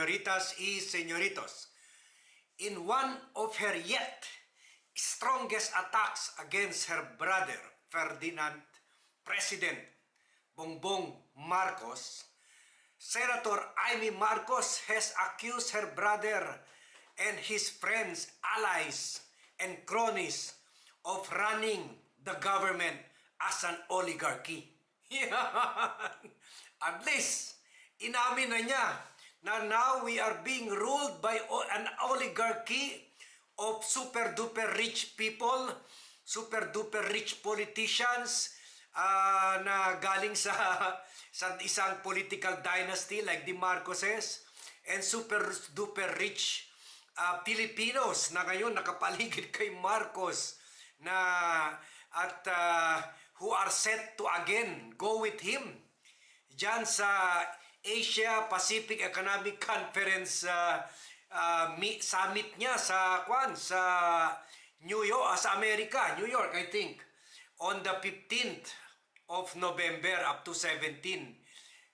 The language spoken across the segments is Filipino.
señoritas y señoritos, in one of her yet strongest attacks against her brother, Ferdinand President Bongbong Marcos, Senator Amy Marcos has accused her brother and his friends, allies, and cronies of running the government as an oligarchy. At least, inamin na niya na now we are being ruled by an oligarchy of super duper rich people, super duper rich politicians ah, na galing sa sa isang political dynasty like the Marcoses and super duper rich ah, Filipinos na ngayon nakapaligid kay Marcos na at ah, who are set to again go with him Diyan sa Asia Pacific Economic Conference uh, uh, mi- summit niya sa kwan sa New York ah, sa Amerika, New York I think on the 15th of November up to 17.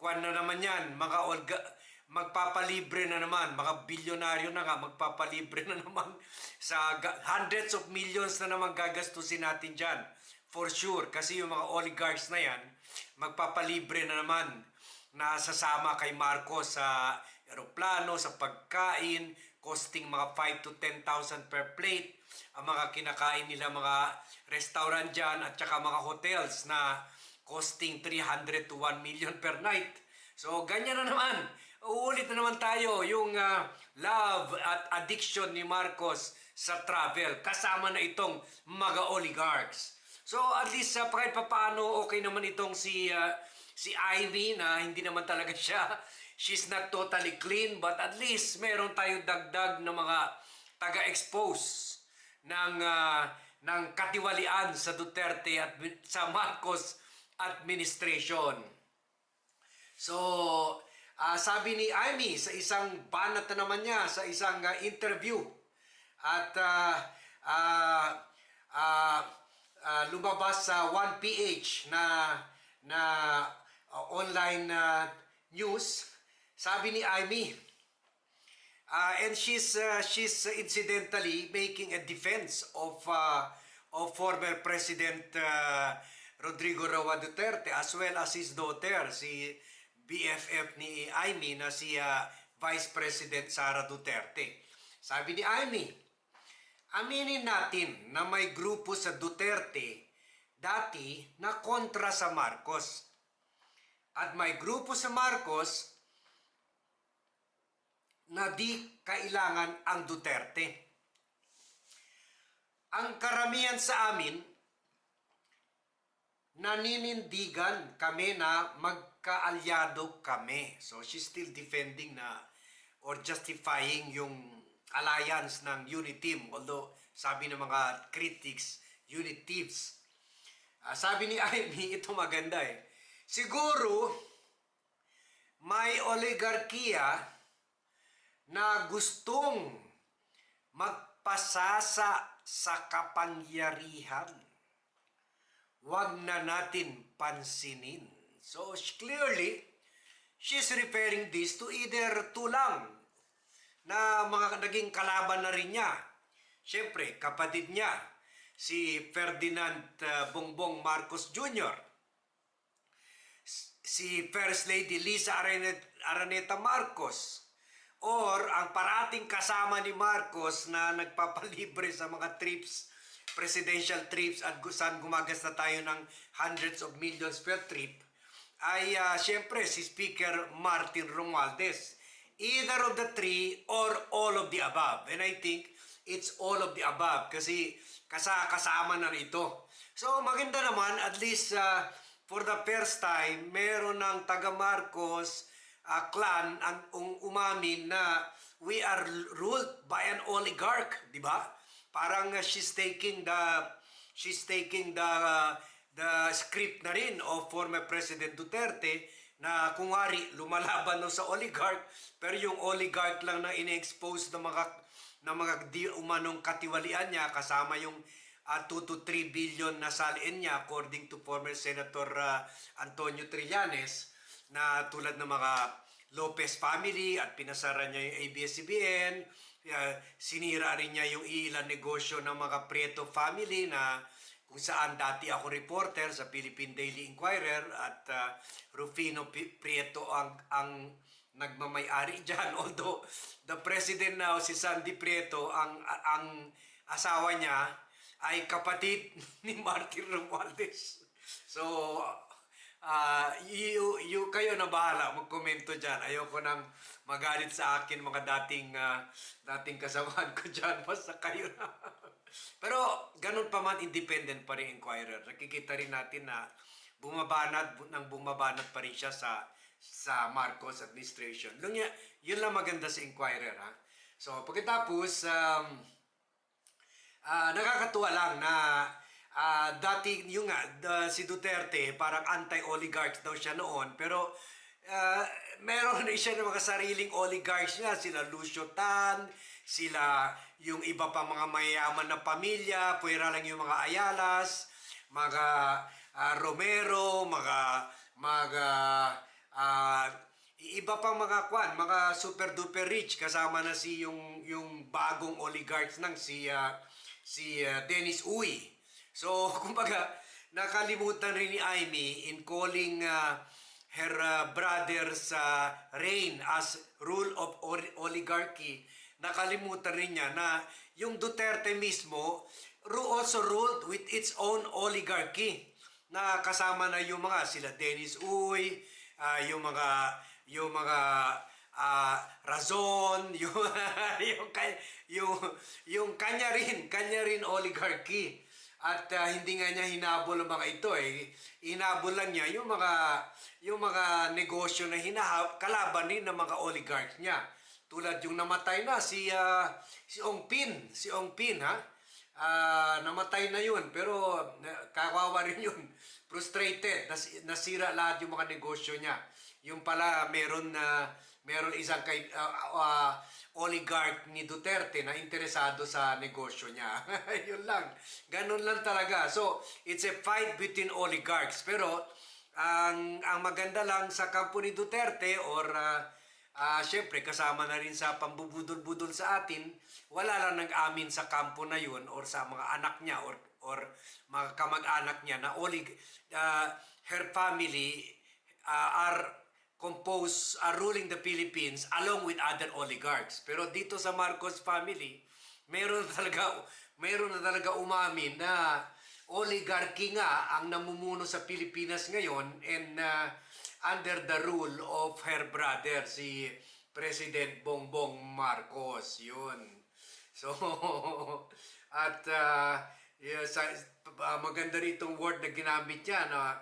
Kwan na naman yan, mga olga, magpapalibre na naman, mga bilyonaryo na nga, magpapalibre na naman sa hundreds of millions na naman gagastusin natin dyan. For sure, kasi yung mga oligarchs na yan, magpapalibre na naman na sasama kay Marcos sa eroplano, sa pagkain, costing mga 5 to 10,000 per plate, ang mga kinakain nila mga restaurant dyan at saka mga hotels na costing 300 to 1 million per night. So, ganyan na naman. Uulit na naman tayo yung ah, love at addiction ni Marcos sa travel. Kasama na itong mga oligarchs. So, at least sa kahit papaano, okay naman itong si, ah, si Ivy na hindi naman talaga siya. She's not totally clean, but at least meron tayo dagdag na mga taga-expose ng ah, ng katiwalian sa Duterte at sa Marcos administration. So, ah, sabi ni Amy sa isang banat na naman niya, sa isang ah, interview, at ah, ah, ah, ah, lumabas sa 1PH na na ah, online na news, sabi ni Amy, Uh, and she's uh, she's incidentally making a defense of uh, of former President uh, Rodrigo Roa Duterte as well as his daughter si BFF ni Amy na si uh, Vice President Sara Duterte. Sabi ni Amy, aminin natin na may grupo sa Duterte dati na kontra sa Marcos. At may grupo sa Marcos na di kailangan ang Duterte. Ang karamihan sa amin, naninindigan kami na magkaalyado kami. So she's still defending na or justifying yung alliance ng unit team. Although sabi ng mga critics, unit thieves. Ah, sabi ni Amy, ito maganda eh. Siguro, may oligarkiya na gustong magpasasa sa kapangyarihan. Huwag na natin pansinin. So clearly, she's referring this to either tulang na mga naging kalaban na rin niya. Siyempre, kapatid niya, si Ferdinand uh, Bongbong Marcos Jr., si First Lady Lisa Araneta, Marcos, or ang parating kasama ni Marcos na nagpapalibre sa mga trips, presidential trips at saan gumagasta tayo ng hundreds of millions per trip, ay uh, siyempre si Speaker Martin Romualdez. Either of the three or all of the above. And I think it's all of the above kasi kasa kasama na ito. So maganda naman at least uh, for the first time meron ng taga Marcos uh, clan ang um, umamin na we are ruled by an oligarch, di ba? Parang uh, she's taking the she's taking the the script na rin of former President Duterte na kung wari lumalaban no sa oligarch pero yung oligarch lang na ini-expose ng mga ng mga di umanong katiwalian niya kasama yung uh, 2 to 3 billion na saliin niya according to former Senator uh, Antonio Trillanes na tulad ng mga Lopez family at pinasara niya yung ABS-CBN. Uh, sinira rin niya yung ilang negosyo ng mga Prieto family na kung saan dati ako reporter sa Philippine Daily Inquirer at uh, Rufino Prieto ang ang nagmamay-ari diyan although the president now si Sandy Prieto ang ang asawa niya ay kapatid ni Martin Romualdez. So ah you, you kayo na bahala magkomento diyan. Ayoko nang magalit sa akin mga dating ah, dating kasamahan ko diyan basta kayo na. Pero ganun pa man independent pa rin inquirer. Nakikita rin natin na bumabanat nang bumabanat pa rin siya sa sa Marcos administration. Yun, yun lang maganda sa inquirer ha. So pagkatapos um, Ah, nakakatuwa lang na ah, dati yung nga da- si Duterte parang anti-oligarchs daw siya noon. Pero ah, meron rin siya ng mga sariling oligarchs niya. Sila Lucio Tan sila yung iba pa mga mayayaman na pamilya puwera lang yung mga Ayalas mga ah, Romero mga mga ah, iba pang mga kwan, mga super duper rich. Kasama na si yung yung bagong oligarchs ng si ah, si ah, Dennis Uy. So, kumbaga, nakalimutan rin ni Amy in calling ah, her ah, brother's ah, reign as rule of ol- oligarchy. Nakalimutan rin niya na yung Duterte mismo also ruled with its own oligarchy na kasama na yung mga sila Dennis Uy, ah, yung mga yung mga ah, Razon, yung yung yung yung kanya rin, kanya rin oligarchy. At ah, hindi nga niya hinabol ang mga ito eh. Hinabol lang niya yung mga yung mga negosyo na hinahab kalaban din ng mga oligarchs niya. Tulad yung namatay na si ah, si Ong Pin, si Ong Pin ha. Ah, namatay na yun pero kawawa rin yun. Frustrated, nas, nasira lahat yung mga negosyo niya. Yung pala meron na meron isang kay ah, ah, oligarch ni Duterte na interesado sa negosyo niya. yun lang. Ganun lang talaga. So, it's a fight between oligarchs. Pero ang ang maganda lang sa kampo ni Duterte or ah, Ah, syempre kasama na rin sa pambubudol-budol sa atin, wala lang nag-amin sa kampo na yun or sa mga anak niya or or mga kamag-anak niya na olig ah, her family ah, are composed are ruling the Philippines along with other oligarchs. Pero dito sa Marcos family, meron talaga meron na talaga umamin na oligarchy nga ang namumuno sa Pilipinas ngayon and ah, under the rule of her brother si President Bongbong Marcos yun so at uh, yeah, sa, ah, maganda ritong word na ginamit niya na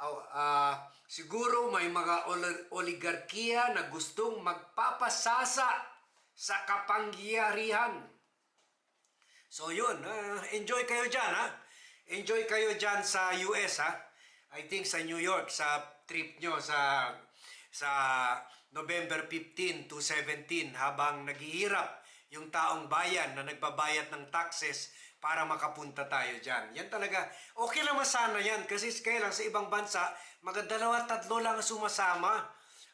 ah, ah, siguro may mga ol- oligarkiya na gustong magpapasasa sa kapangyarihan So yun, ah, enjoy kayo dyan ha. Enjoy kayo dyan sa US ha. I think sa New York, sa trip nyo sa sa November 15 to 17 habang naghihirap yung taong bayan na nagbabayad ng taxes para makapunta tayo dyan. Yan talaga, okay lang sana yan kasi kaya lang sa ibang bansa, mga dalawa, tatlo lang ang sumasama.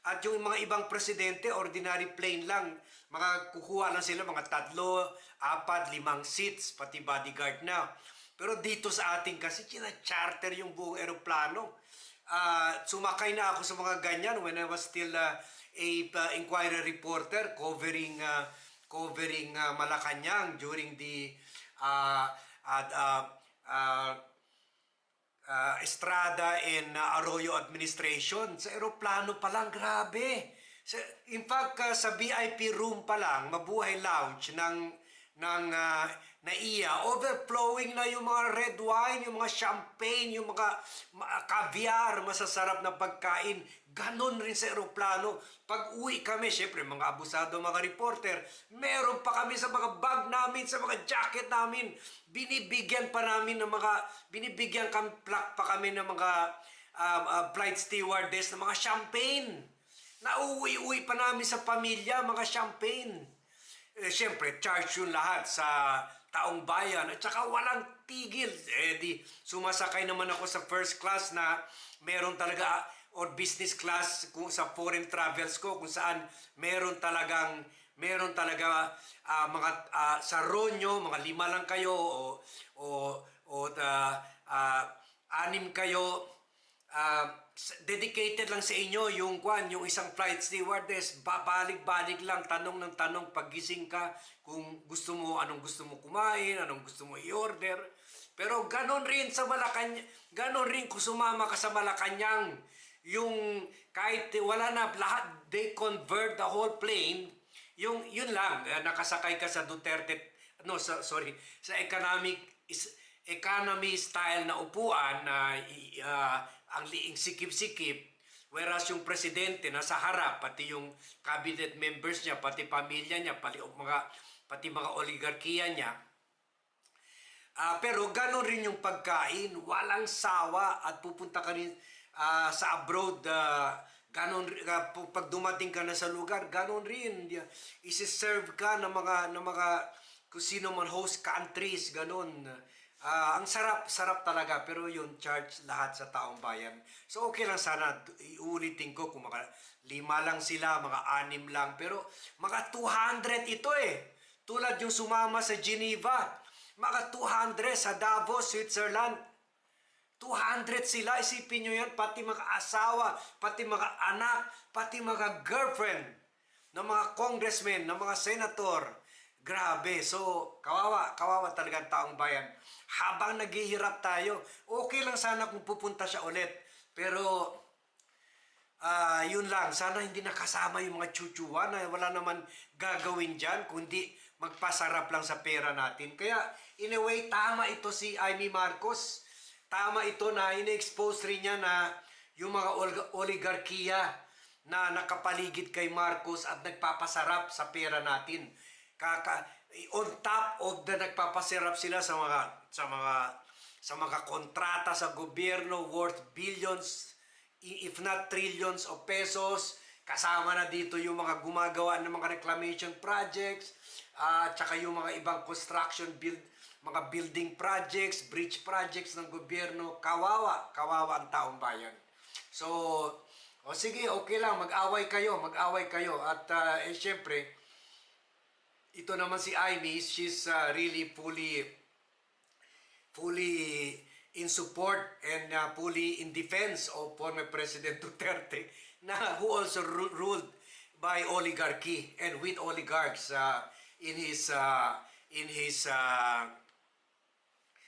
At yung mga ibang presidente, ordinary plane lang. Mga kukuha lang sila, mga tatlo, apat, limang seats, pati bodyguard na. Pero dito sa ating kasi, charter yung buong eroplano. Ah, sumakay na ako sa mga ganyan when I was still ah, a ah, inquirer reporter covering ah, covering ah, Malacanang during the uh, at, ah, ah, uh, Estrada and uh, Arroyo administration. Sa eroplano pa lang, grabe. Sa, in fact, uh, sa VIP room pa lang, mabuhay lounge ng ng uh, NAIA, overflowing na yung mga red wine, yung mga champagne, yung mga caviar, masasarap na pagkain. Ganon rin sa eroplano. Pag uwi kami, syempre mga abusado mga reporter, meron pa kami sa mga bag namin, sa mga jacket namin. Binibigyan pa namin ng mga, binibigyan kami, plak pa kami ng mga um, uh, flight stewardess ng mga champagne. Nauwi-uwi pa namin sa pamilya, mga champagne. Eh, Siyempre, charge yun lahat sa taong bayan at saka walang tigil. Eh di, sumasakay naman ako sa first class na meron talaga or business class kung sa foreign travels ko kung saan meron talagang meron talaga ah, mga ah, sa ronyo, mga lima lang kayo o o o ah, ah, anim kayo ah, s- dedicated lang sa inyo yung kwan, yung isang flight stewardess, babalik-balik lang, tanong ng tanong paggising ka kung gusto mo, anong gusto mo kumain, anong gusto mo i-order. Pero ganon rin sa Malacanang, ganon rin kung sumama ka sa Malacanang, yung kahit wala na lahat, they convert the whole plane, yung yun lang, eh, nakasakay ka sa Duterte, no, sa, sorry, sa economic is, economy style na upuan na i- ah, ang liing sikip-sikip whereas yung presidente nasa harap pati yung cabinet members niya pati pamilya niya pati mga pati mga oligarkiya niya Ah, pero gano'n rin yung pagkain, walang sawa at pupunta ka rin ah, sa abroad, uh, gano'n pu- pag dumating ka na sa lugar, gano'n rin. Isi-serve ka ng mga, ng mga kung sino man host countries, gano'n. Ah, ang sarap, sarap talaga, pero yun, charge lahat sa taong bayan. So okay lang sana, iulitin ko kung mga lima lang sila, mga anim lang, pero mga 200 ito eh. Tulad yung sumama sa Geneva, mga 200 sa Davos, Switzerland. 200 sila, isipin nyo yan, pati mga asawa, pati mga anak, pati mga girlfriend ng mga congressmen, ng mga senator. Grabe. So, kawawa, kawawa talaga ang taong bayan. Habang naghihirap tayo, okay lang sana kung pupunta siya ulit. Pero, Ah, yun lang. Sana hindi nakasama yung mga chuchuwa na wala naman gagawin dyan, kundi magpasarap lang sa pera natin. Kaya, in a way, tama ito si Amy Marcos. Tama ito na in-expose rin niya na yung mga ol- oligarkiya na nakapaligid kay Marcos at nagpapasarap sa pera natin. Kaka on top of the nagpapasarap sila sa mga sa mga sa mga kontrata sa gobyerno worth billions if not trillions of pesos. Kasama na dito yung mga gumagawa ng mga reclamation projects, at saka yung mga ibang construction build, mga building projects, bridge projects ng gobyerno. Kawawa, kawawa ang taong bayan. So, o sige, okay lang, mag-away kayo, mag-away kayo. At ah, eh, syempre, ito naman si Amy, she's ah, really fully fully in support and uh, fully in defense of former President Duterte na who also ru- ruled by oligarchy and with oligarchs uh, in his uh, in his uh,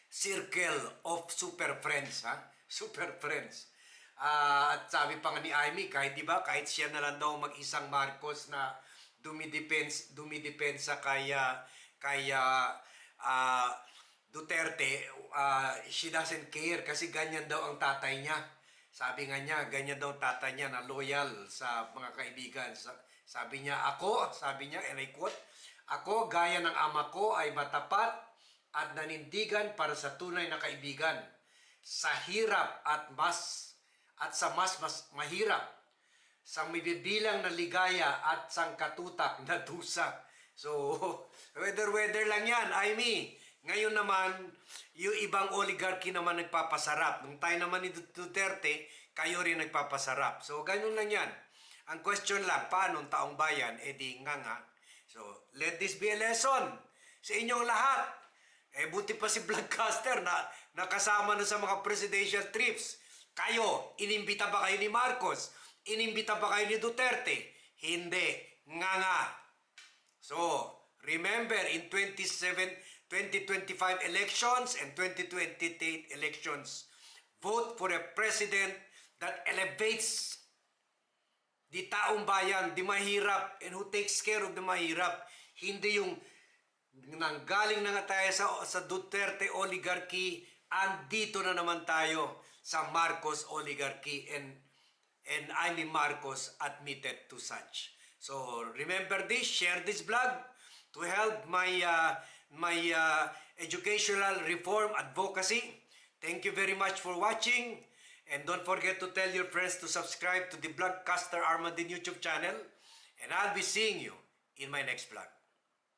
circle of super friends ha? Super friends. Ah, at sabi pa nga ni Amy kahit di ba kahit siya na lang daw mag-isang Marcos na dumidepends dumidepensa kay ah, kay ah, ah, Duterte, ah, she doesn't care kasi ganyan daw ang tatay niya. Sabi nga niya, ganyan daw tatay niya na loyal sa mga kaibigan. Sa- Sabi niya, ako, sabi niya, and I quote, ako, gaya ng ama ko, ay matapat at nanindigan para sa tunay na kaibigan. Sa hirap at mas at sa mas mas mahirap sa mabibilang na ligaya at sang katutak na dusa. So, weather-weather lang yan, Amy. Ngayon naman, yung ibang oligarchy naman nagpapasarap. Nung tayo naman ni Duterte, kayo rin nagpapasarap. So, ganun lang yan. Ang question lang, paano ang taong bayan, edi nga nga. So, let this be a lesson sa inyong lahat. Eh, buti pa si Vlogcaster na nakasama na sa mga presidential trips. Kayo, inimbita ba kayo ni Marcos? Inimbita ba kayo ni Duterte? Hindi. Nga nga. So, remember, in 27, 2025 elections and 2028 elections, vote for a president that elevates di taong bayan, di mahirap, and who takes care of the mahirap. Hindi yung nanggaling na nga tayo sa, sa Duterte oligarchy, andito na naman tayo sa Marcos oligarchy and and Amy Marcos admitted to such. So remember this, share this blog to help my uh, my uh, educational reform advocacy. Thank you very much for watching. And don't forget to tell your friends to subscribe to the Blogcaster Armadin YouTube channel. And I'll be seeing you in my next vlog.